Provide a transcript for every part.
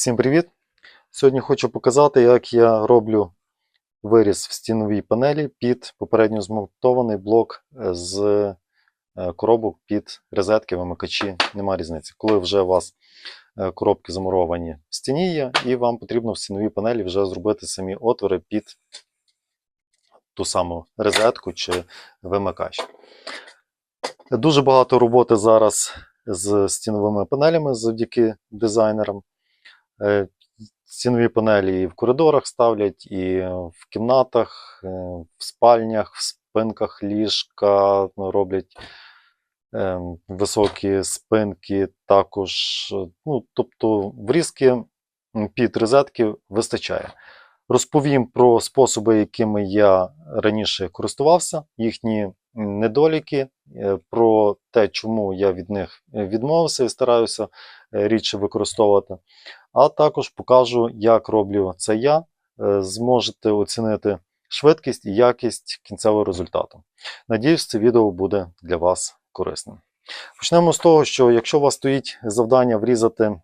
Всім привіт! Сьогодні хочу показати, як я роблю виріз в стіновій панелі під попередньо змонтований блок е, з е, коробок під розетки, вимикачі. Нема різниці. Коли вже у вас е, коробки замуровані в стіні є, і вам потрібно в стіновій панелі вже зробити самі отвори під ту саму розетку чи вимикач. Дуже багато роботи зараз з стіновими панелями завдяки дизайнерам. Е, Стінові панелі і в коридорах ставлять, і в кімнатах, е, в спальнях, в спинках ліжка роблять е, високі спинки, також, ну, тобто врізки під розетки вистачає. Розповім про способи, якими я раніше користувався, їхні недоліки, про те, чому я від них відмовився і стараюся рідше використовувати. А також покажу, як роблю це я. Е, Зможете оцінити швидкість і якість кінцевого результату. Надіюсь, це відео буде для вас корисним. Почнемо з того, що якщо у вас стоїть завдання врізати,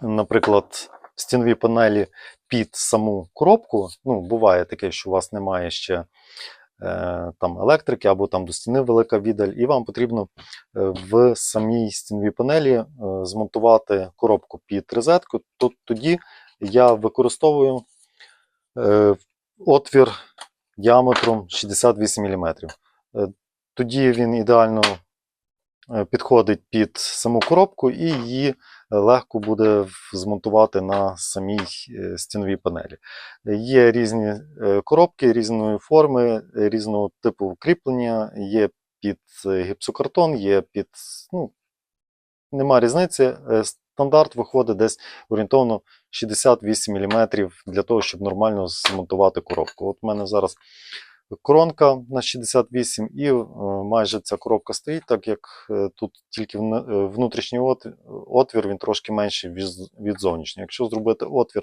наприклад, стінові панелі під саму коробку, ну, буває таке, що у вас немає ще е, там електрики або там до стіни велика віддаль, і вам потрібно е, в самій стіновій панелі е, змонтувати коробку під розетку, то тоді я використовую е, отвір діаметром 68 мм. Е, Тоді він ідеально е, підходить під саму коробку і її легко буде змонтувати на самій е, стіновій панелі. Е, Є різні е, коробки різної форми, е, різного типу кріплення, є під е, гіпсокартон, є під. Ну, нема різниці. Е, Стандарт виходить десь орієнтовно 68 мм для того, щоб нормально змонтувати коробку. От у мене зараз коронка на 68 і е, майже ця коробка стоїть, так як е, тут тільки е, внутрішній отвір, він трошки менший від, зовнішнього. Якщо зробити отвір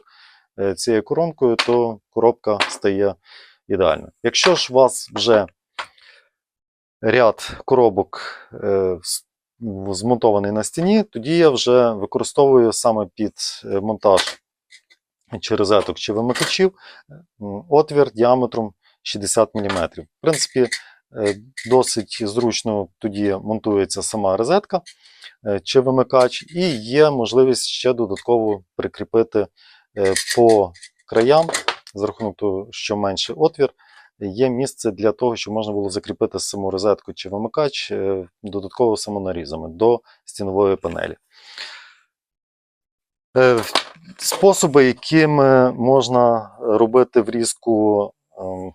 цією коронкою, то коробка стає ідеальною. Якщо ж у вас вже ряд коробок змонтований на стіні, тоді я вже використовую саме під монтаж чи розеток, чи вимикачів отвір діаметром 60 мм. В принципі, е, досить зручно тоді монтується сама розетка е, чи вимикач, і є можливість ще додатково прикріпити е, по краям, за рахунок того, що менший отвір, є місце для того, щоб можна було закріпити саму розетку чи вимикач додатково самонарізами до стінової панелі. Способи, якими можна робити врізку ем,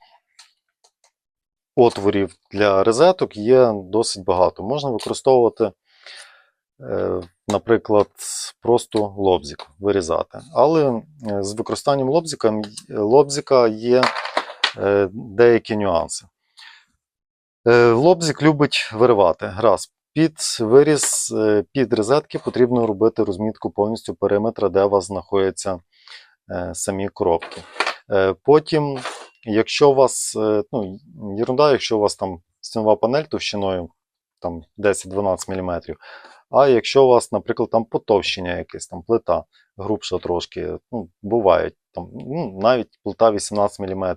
отворів для розеток, є досить багато. Можна використовувати, е, наприклад, просто лобзик вирізати. Але е, з використанням лобзика, лобзика є е, деякі нюанси. Лобзик любить виривати. Раз. Під виріз, під розетки потрібно робити розмітку повністю периметра, де у вас знаходяться самі коробки. Потім, якщо у вас, е, ну, ерунда, якщо у вас там стінова панель товщиною там 10-12 мм, а якщо у вас, наприклад, там потовщення якесь, там плита грубша трошки, ну, бувають, там, ну, навіть плита 18 мм,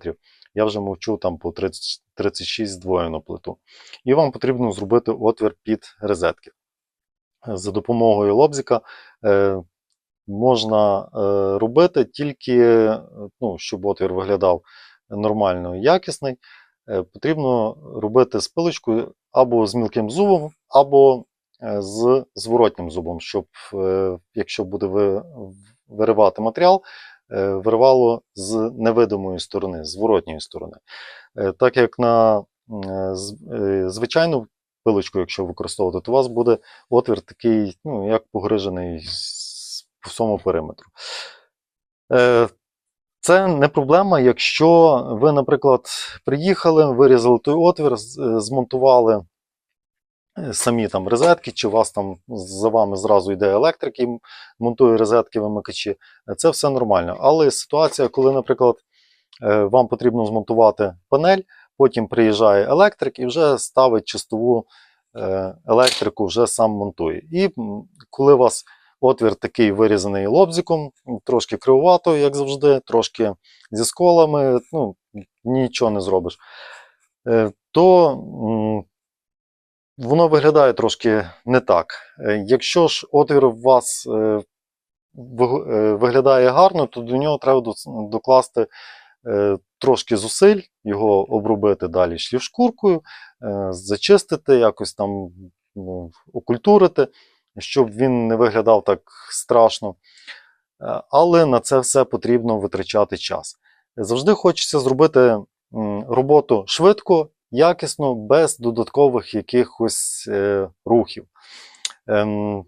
я вже мовчу там по 30, 36 здвоєну плиту. І вам потрібно зробити отвір під розетки. За допомогою лобзика е, можна е, робити тільки, е, ну, щоб отвір виглядав нормально якісний, е, потрібно робити з пилочкою або з мілким зубом, або е, з зворотнім зубом, щоб, е, якщо буде виривати матеріал, виривало з невидимої сторони, з зворотньої сторони. Так як на звичайну пилочку, якщо використовувати, то у вас буде отвір такий, ну, як погрижений по всьому периметру. Це не проблема, якщо ви, наприклад, приїхали, вирізали той отвір, е, змонтували е, самі там розетки, чи у вас там за вами зразу йде електрик і монтує розетки, вимикачі. Е, Це все нормально. Але ситуація, коли, наприклад, вам потрібно змонтувати панель, потім приїжджає електрик і вже ставить чистову електрику, вже сам монтує. І коли у вас отвір такий вирізаний лобзиком, трошки кривувато, як завжди, трошки зі сколами, ну, нічого не зробиш. Е, То воно виглядає трошки не так. Е, Якщо ж отвір у вас е, виг- виглядає гарно, то до нього треба докласти трошки зусиль, його обробити далі шліфшкуркою, зачистити, якось там ну, окультурити, щоб він не виглядав так страшно. Е, Але на це все потрібно витрачати час. Завжди хочеться зробити роботу швидко, якісно, без додаткових якихось е, рухів. Ем,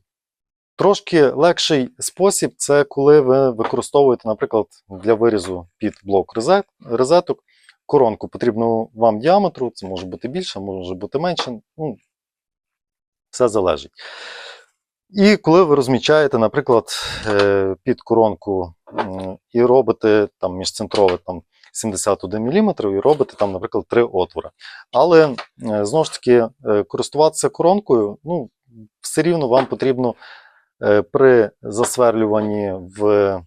Трошки легший спосіб це коли ви використовуєте, наприклад, для вирізу під блок розеток коронку потрібного вам діаметру, це може бути більше, може бути менше. Ну, все залежить. І коли ви розмічаєте, наприклад, е, під коронку і робите там міжцентрове там, 71 мм і робите там, наприклад, три отвори. Але е, знову ж таки, е, користуватися коронкою, ну, все рівно вам потрібно при засверлюванні в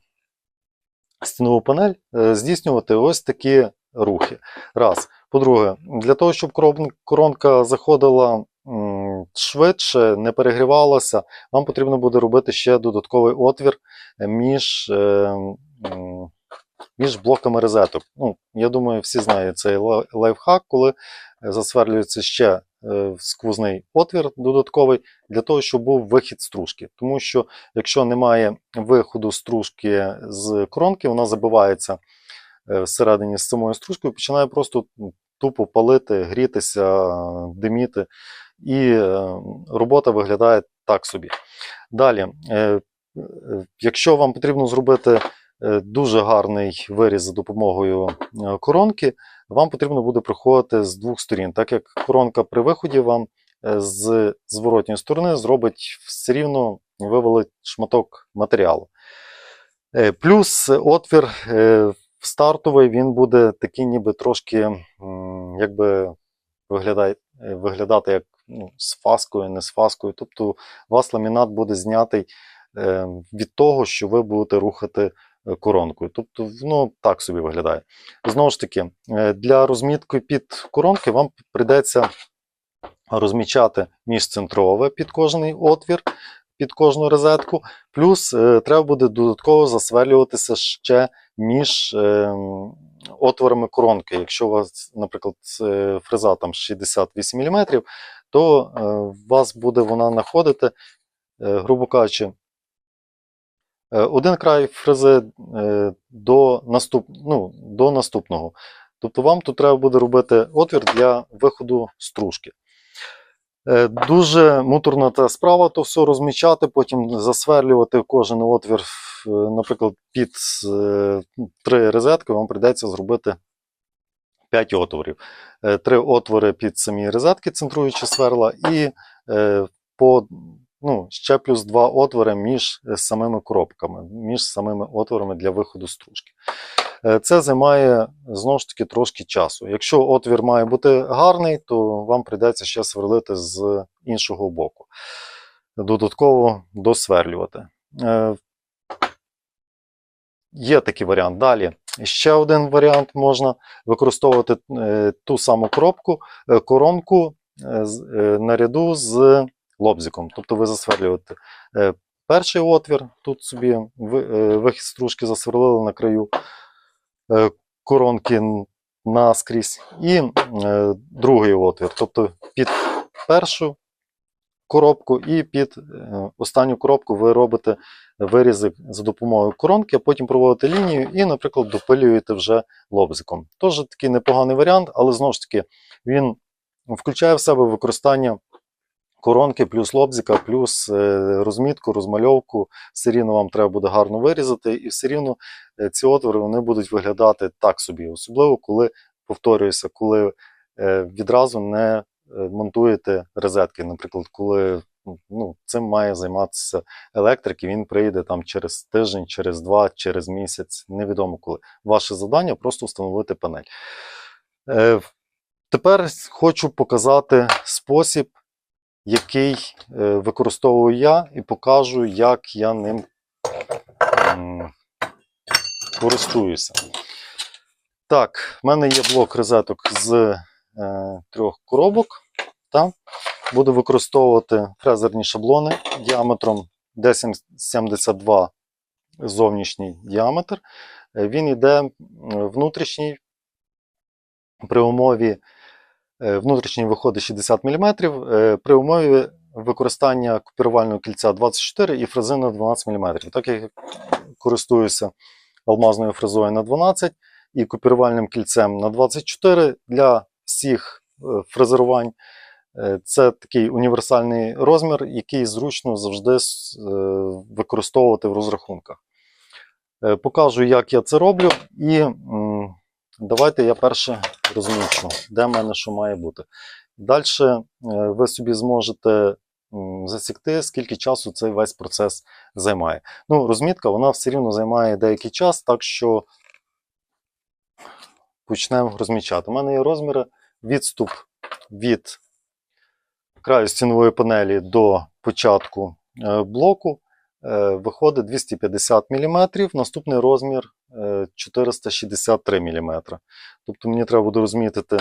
стінову панель здійснювати ось такі рухи. Раз. По-друге, для того, щоб коронка заходила швидше, не перегрівалася, вам потрібно буде робити ще додатковий отвір е, між, е, між блоками розеток. Ну, я думаю, всі знають цей лайфхак, коли е, засверлюється ще сквозний отвір додатковий для того, щоб був вихід стружки. Тому що якщо немає виходу стружки з коронки, вона забивається всередині з самою стружкою, починає просто тупо палити, грітися, диміти, і е, робота виглядає так собі. Далі, е, е, якщо вам потрібно зробити дуже гарний виріз за допомогою коронки, вам потрібно буде проходити з двох сторін, так як коронка при виході вам з зворотньої сторони зробить все рівно вивалить шматок матеріалу. Плюс отвір стартовий він буде такий, ніби трошки якби виглядає, виглядати як ну, з фаскою, не з фаскою. Тобто у вас ламінат буде знятий е, від того, що ви будете рухати е, коронкою. Тобто, воно так собі виглядає. Знову ж таки, е, для розмітки під коронки вам прийдеться розмічати міжцентрове під кожний отвір, під кожну розетку. Плюс е, треба буде додатково засверлюватися ще між е, отворами коронки. Якщо у вас, наприклад, е, фреза там 68 мм, то е, у вас буде вона знаходити, е, грубо кажучи, е, один край фрези е, до, наступ, ну, до наступного. Тобто вам тут треба буде робити отвір для виходу стружки. Е, Дуже муторна та справа то все розмічати, потім засверлювати кожен отвір, е, наприклад, під е, три розетки вам прийдеться зробити 5 отворів. Е, Три отвори під самі розетки, центруючи сверла, і е, по, ну, ще плюс два отвори між е, самими коробками, між самими отворами для виходу стружки. Це займає знову ж таки трошки часу. Якщо отвір має бути гарний, то вам прийдеться ще сверлити з іншого боку. Додатково досверлювати. Є такий варіант. Далі. Ще один варіант можна використовувати е, ту саму коробку, е, коронку е, наряду з лобзиком. Тобто ви засверлюєте перший отвір, тут собі ви- вихід стружки засверлили на краю коронки наскрізь, і другий отвір, тобто під першу коробку і під е, останню коробку ви робите вирізи за допомогою коронки, а потім проводите лінію і, наприклад, допилюєте вже лобзиком. Тож такий непоганий варіант, але знову ж таки він включає в себе використання коронки плюс лобзика, плюс е, розмітку, розмальовку. Все рівно вам треба буде гарно вирізати, і все рівно е, ці отвори вони будуть виглядати так собі, особливо коли, повторююся, коли відразу не монтуєте розетки. Наприклад, коли ну, цим має займатися електрик, і він прийде там через тиждень, через два, через місяць, невідомо коли. Ваше завдання просто встановити панель. Е, Тепер хочу показати спосіб, який е, використовую я, і покажу, як я ним користуюся. Так, в мене є блок розеток з е, трьох коробок. Та буду використовувати фрезерні шаблони діаметром 1072 зовнішній діаметр. Е, Він йде внутрішній при умові е, внутрішній виходить 60 мм, при умові використання копірувального кільця 24 і фрези на 12 мм. Так як я користуюся алмазною фрезою на 12 і копірувальним кільцем на 24 для всіх е, фрезерувань. Е, Це такий універсальний розмір, який зручно завжди е, використовувати в розрахунках. Покажу, як я це роблю, і давайте я перше розмічу, де в мене що має бути. Далі ви собі зможете засікти, скільки часу цей весь процес займає. Ну, розмітка вона все рівно займає деякий час, так що почнемо розмічати. У мене є розміри відступ від краю стінової панелі до початку е, блоку е, виходить 250 мм, наступний розмір е, 463 мм. Тобто мені треба буде розмітити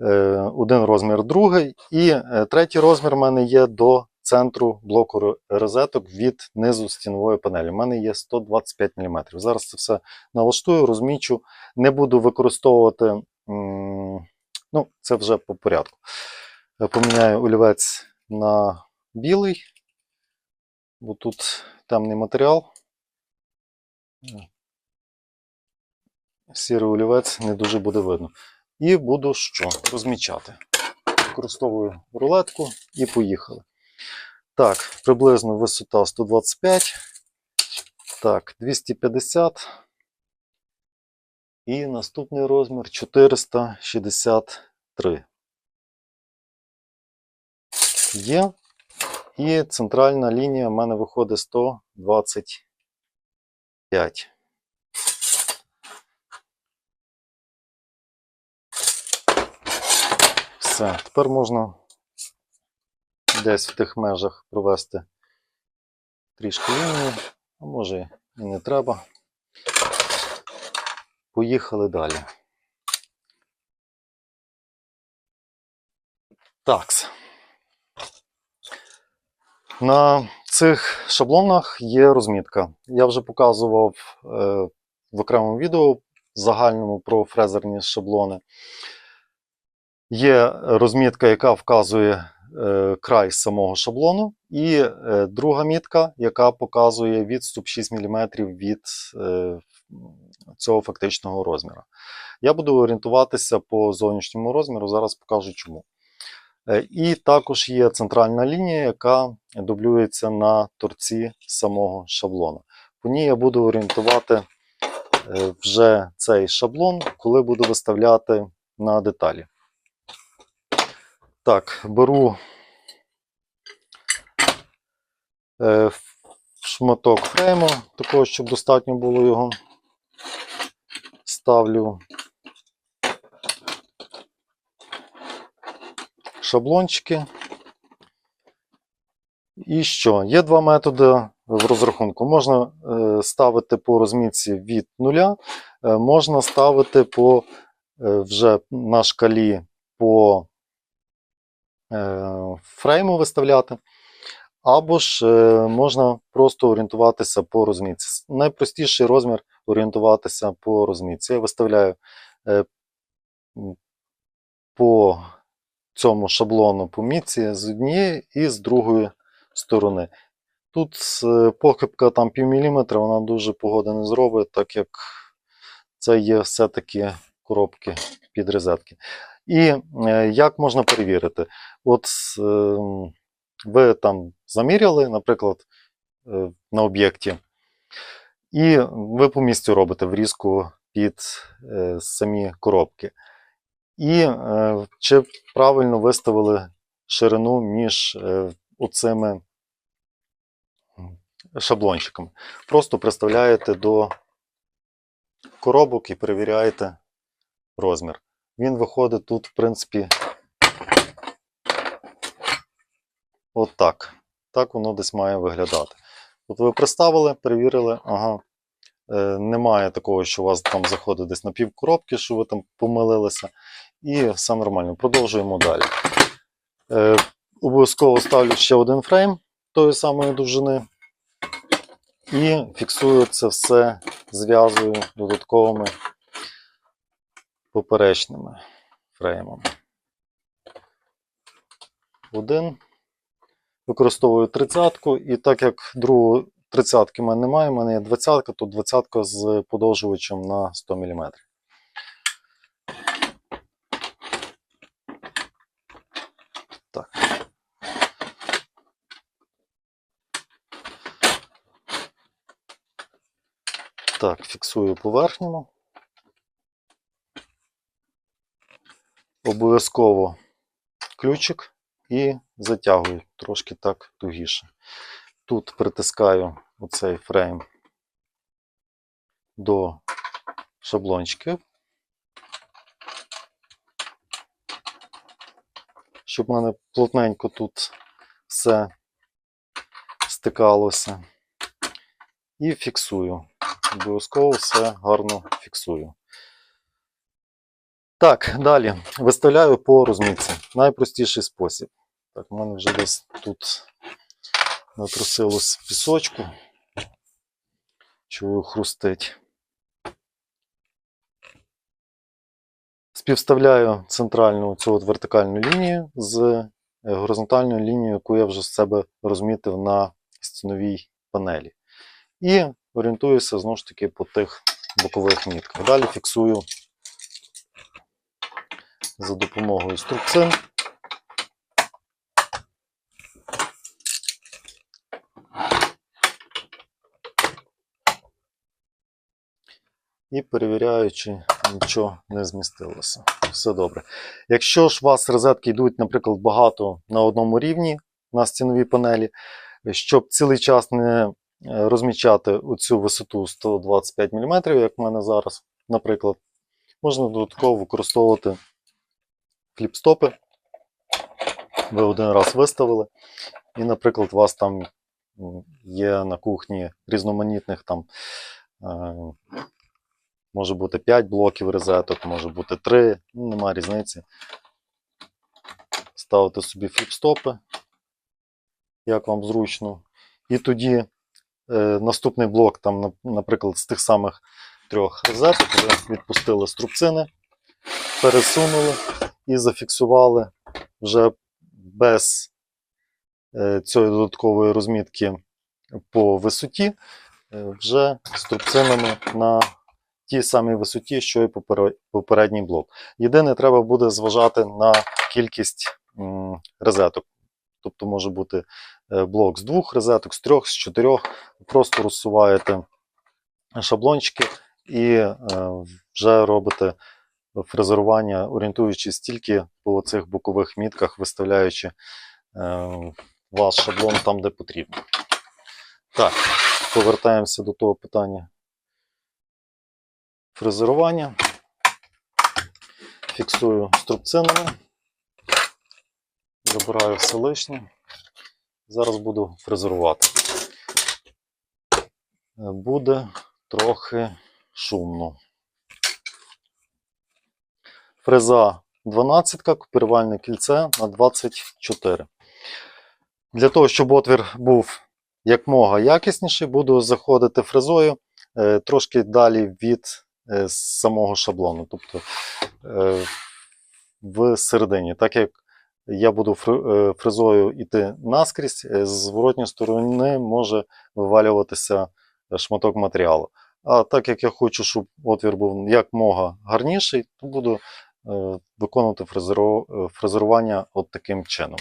е, один розмір, другий, і е, третій розмір в мене є до центру блоку розеток від низу стінової панелі. У мене є 125 мм. Зараз це все налаштую, розмічу. Не буду використовувати, ну, це вже по порядку. Е, Поміняю олівець на білий, бо тут темний матеріал. Сірий олівець не дуже буде видно. І буду що? Розмічати. Використовую рулетку і поїхали. Так, приблизно висота 125. Так, 250. І наступний розмір 463. Є. І центральна лінія в мене виходить 125. Все, тепер можна десь в тих межах провести трішки лінію, а може і не треба. Поїхали далі. Такс. На цих шаблонах є розмітка. Я вже показував е, в окремому відео загальному про фрезерні шаблони. Є розмітка, яка вказує е, край самого шаблону, і е, друга мітка, яка показує відступ 6 мм від е, цього фактичного розміру. Я буду орієнтуватися по зовнішньому розміру, зараз покажу чому. Е, І також є центральна лінія, яка дублюється на торці самого шаблону. По ній я буду орієнтувати е, вже цей шаблон, коли буду виставляти на деталі. Так, беру е, шматок фрейму, такого, щоб достатньо було його. Ставлю шаблончики. І що? Є два методи в розрахунку. Можна е, ставити по розмітці від нуля, е, можна ставити по е, вже на шкалі по фрейму виставляти, або ж можна просто орієнтуватися по розмітці. Найпростіший розмір орієнтуватися по розмітці. Я виставляю е, по цьому шаблону по мітці з однієї і з другої сторони. Тут е, похибка там пів міліметра, вона дуже погоди не зробить, так як це є все-таки коробки під розетки. І е, як можна перевірити? От ви там заміряли, наприклад, на об'єкті, і ви по місцю робите врізку під е, самі коробки. І е, чи правильно виставили ширину між е, оцими шаблончиками. Просто приставляєте до коробок і перевіряєте розмір. Він виходить тут, в принципі, от так. Так воно десь має виглядати. От ви приставили, перевірили, ага. Е, немає такого, що у вас там заходить десь на пів коробки, що ви там помилилися. І все нормально. Продовжуємо далі. Е, обов'язково ставлю ще один фрейм тої самої довжини. І фіксую це все, зв'язую додатковими поперечними фреймами. Один. Використовую тридцятку, і так як другу тридцятки в мене немає, в мене є двадцятка, то двадцятка з подовжувачем на 100 мм. Так. Так, фіксую поверхньому. Обов'язково ключик і затягую трошки так тугіше. Тут притискаю оцей фрейм до шаблончиків, щоб в мене плотненько тут все стикалося. І фіксую. Обов'язково все гарно фіксую. Так, далі виставляю по розмітці. Найпростіший спосіб. Так, у мене вже десь тут натрусилось пісочку. Чую, хрустить. Співставляю центральну цю от вертикальну лінію з е, горизонтальною лінією, яку я вже з себе розмітив на стіновій панелі. І орієнтуюся знову ж таки по тих бокових мітках. Далі фіксую за допомогою струбцин. І перевіряю, чи нічого не змістилося. Все добре. Якщо ж у вас розетки йдуть, наприклад, багато на одному рівні на стіновій панелі, щоб цілий час не е, розмічати оцю висоту 125 мм, як в мене зараз, наприклад, можна додатково використовувати кліпстопи. Ви один раз виставили, і, наприклад, у вас там є на кухні різноманітних там. Може бути 5 блоків розеток, може бути 3, ну, нема різниці. Ставите собі фліпстопи, як вам зручно. І тоді е, наступний блок, там, наприклад, з тих самих трьох розеток, ви відпустили струбцини, пересунули і зафіксували вже без е, цієї додаткової розмітки по висоті, е, вже струбцинами на тій самій висоті, що і попередній блок. Єдине, треба буде зважати на кількість розеток. Тобто може бути е, блок з двох розеток, з трьох, з чотирьох. Просто розсуваєте шаблончики і е, вже робите фрезерування, орієнтуючись тільки по цих бокових мітках, виставляючи е, ваш шаблон там, де потрібно. Так, повертаємося до того питання фрезерування. Фіксую струбцинами. Забираю все лишнє. Зараз буду фрезерувати. Буде трохи шумно. Фреза 12, копірувальне кільце на 24. Для того, щоб отвір був якмога якісніший, буду заходити фрезою е, трошки далі від е, самого шаблону, тобто е, в середині. Так як я буду е, фрезою йти наскрізь, з зворотньої сторони може вивалюватися шматок матеріалу. А так як я хочу, щоб отвір був якмога гарніший, то буду виконувати фрезерування от таким чином.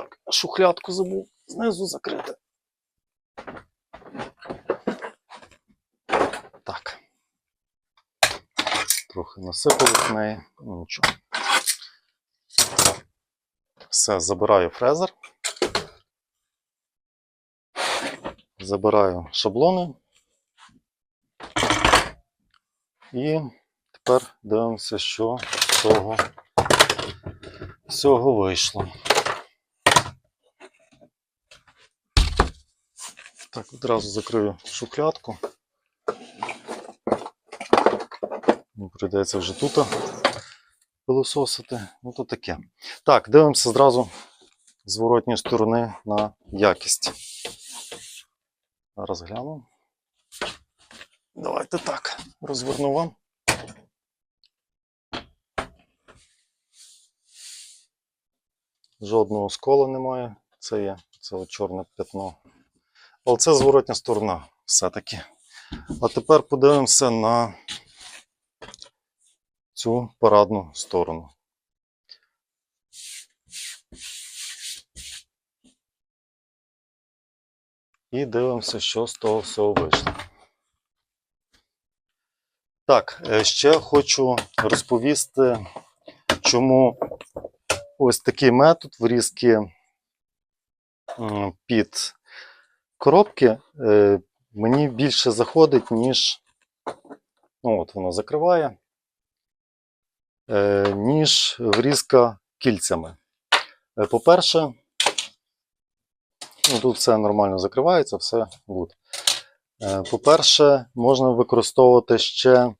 Так, шухлядку забув знизу закрити. Так. Трохи насипали в неї, ну нічого. Все, забираю фрезер. Забираю шаблони. І тепер дивимося, що з цього всього вийшло. Так, одразу закрию шухлядку. Прийдеться вже тут пилососити. Ну то таке. Так, дивимося зразу з зворотньої сторони на якість. Зараз гляну. Давайте так, розверну вам. Жодного скола немає. Це є це чорне пятно. Але це зворотня сторона все-таки. А тепер подивимося на цю парадну сторону. І дивимося, що з того всього вийшло. Так, е, ще хочу розповісти, чому ось такий метод врізки під коробки е, мені більше заходить, ніж ну, от воно закриває, е, ніж врізка кільцями. Е, По-перше, ну, тут все нормально закривається, все good. Е, По-перше, можна використовувати ще,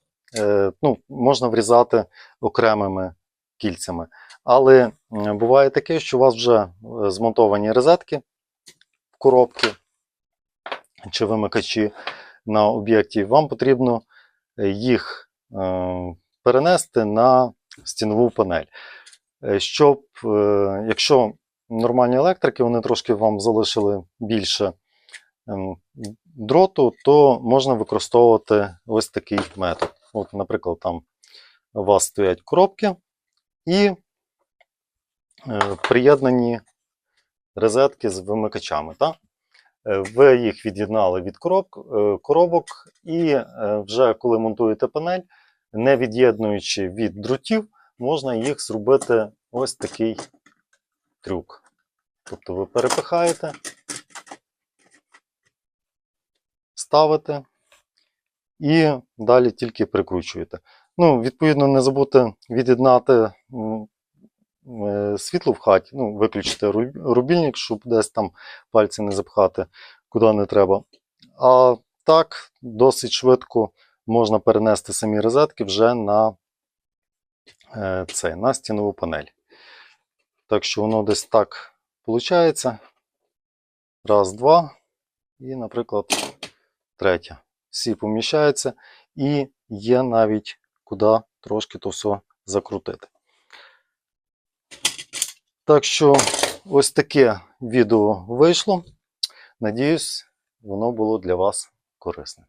ну, можна врізати окремими кільцями. Але буває таке, що у вас вже змонтовані розетки в коробки чи вимикачі на об'єкті. Вам потрібно е, їх е, перенести на стінову панель. Е, Щоб, якщо нормальні електрики, вони трошки вам залишили більше ем, дроту, то можна використовувати ось такий метод. От, наприклад, там у вас стоять коробки і приєднані розетки з вимикачами. Так? Е, Ви їх від'єднали від коробок, е, і е, вже коли монтуєте панель, не від'єднуючи від дротів, можна їх зробити ось такий трюк. Тобто ви перепихаєте, ставите і далі тільки прикручуєте. Ну, відповідно, не забудьте від'єднати світло в хаті, ну, виключити рубільник, щоб десь там пальці не запхати, куди не треба. А так, досить швидко можна перенести самі розетки вже на, е, цей, на стінову панель. Так що воно десь так виходить. Раз, два. І, наприклад, третя. Всі поміщаються, і є навіть куди трошки то все закрутити. Так що ось таке відео вийшло. Надіюсь, воно було для вас корисне.